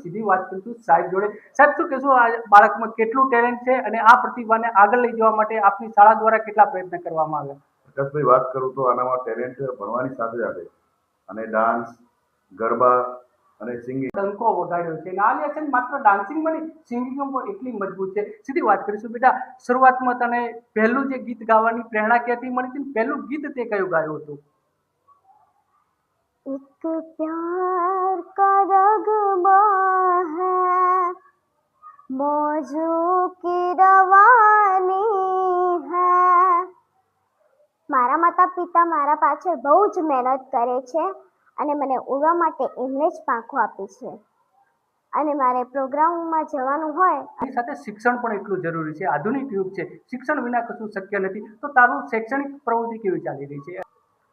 સીધી વાત કરું છું સાહેબ જોડે. સાહેબ, શું કહેશો? આ બાળકમાં કેટલું ટેલેન્ટ છે અને આ પ્રતિભાને આગળ લઈ જવા માટે આપની શાળા દ્વારા કેટલા પ્રયત્ન કરવામાં આવ્યા? પ્રકાશભાઈ, વાત કરું તો આનામાં ટેલેન્ટ ભણવાની સાથે સાથે. અને ડાન્સ ગરબા અને સિંગિંગ. ડંકો વગાડ્યો છે. અને આલિયા સેન માત્ર ડાન્સિંગમાં નહીં સિંગિંગમાં પણ એટલી મજબૂત છે. સીધી વાત કરીશું બેટા શરૂઆતમાં તને પહેલું જે ગીત ગાવાની પ્રેરણા ક્યાંથી મળી હતી પહેલું ગીત તે કયું ગાયું હતું? એક પ્યાર કા રગમાં હૈ મોજો કી રવાની હૈ. મારા માતા પિતા મારા પાછળ બહુ જ મહેનત કરે છે. અને મને ઉડવા માટે એમણે જ પાંખો આપી છે. અને મારે પ્રોગ્રામમાં જવાનું હોય એની સાથે શિક્ષણ પણ એટલું જરૂરી છે. આધુનિક યુગ છે. શિક્ષણ વિના કશું શક્ય નથી. તો તારું શૈક્ષણિક પ્રવૃત્તિ કેવી ચાલી રહી છે?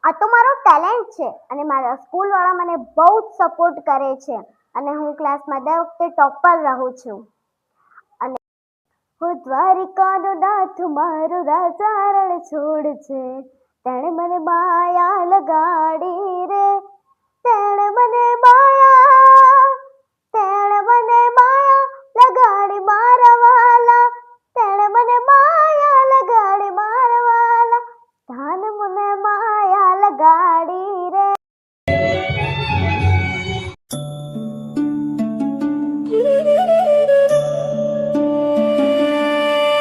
આ તો મારો ટેલેન્ટ છે અને મારા સ્કૂલવાળા મને બહુ જ સપોર્ટ કરે છે અને હું ક્લાસમાં દર વખતે ટોપર રહું છું. અને હું દ્વારિકાનો નાથ મારો રાજા રણ છોડ છે. તેણે મને માયા લગાડી ചാടി